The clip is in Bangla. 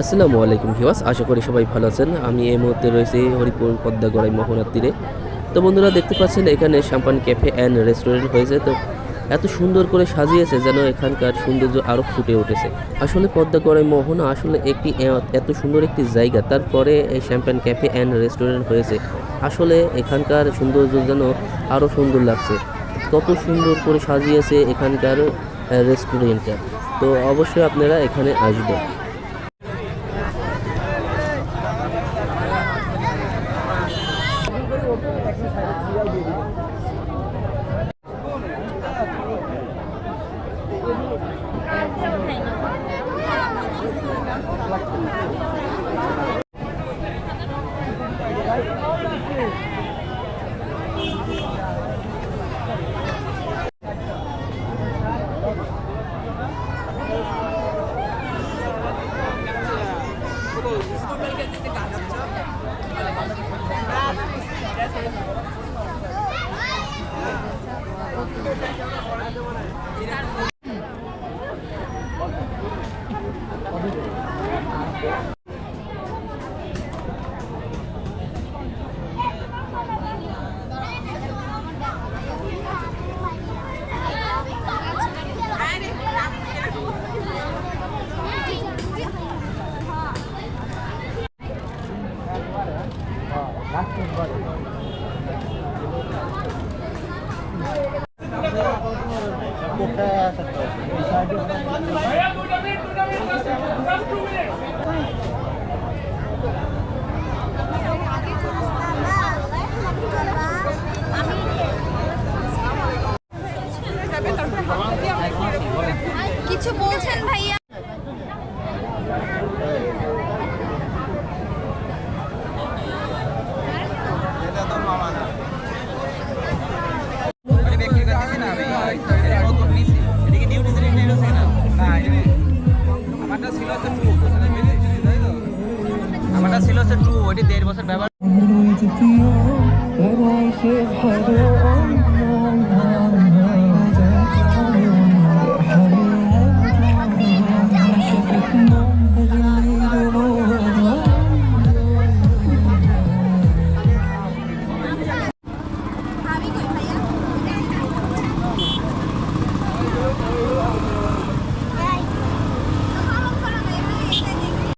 আসসালামু আলাইকুম ভিওয়াস আশা করি সবাই ভালো আছেন। আমি এই মুহূর্তে রয়েছি হরিপুর পদ্মাগড়াই মোহনার তীরে। তো বন্ধুরা, দেখতে পাচ্ছেন এখানে শ্যাম্পান ক্যাফে অ্যান্ড রেস্টুরেন্ট হয়েছে। তো এত সুন্দর করে সাজিয়েছে যেন এখানকার সৌন্দর্য আরও ফুটে উঠেছে। আসলে পদ্মাগড়াই মোহনা আসলে একটি এত সুন্দর একটি জায়গা। তারপরে এই শ্যাম্পান ক্যাফে অ্যান্ড রেস্টুরেন্ট হয়েছে। আসলে এখানকার সৌন্দর্য যেন আরও সুন্দর লাগছে। কত সুন্দর করে সাজিয়েছে এখানকার রেস্টুরেন্টটা। তো অবশ্যই আপনারা এখানে আসবেন। 大家一起来自由地。Yeah. কিছু আমারটা ছিল হচ্ছে টু ওটি দেড় বছর ব্যবহার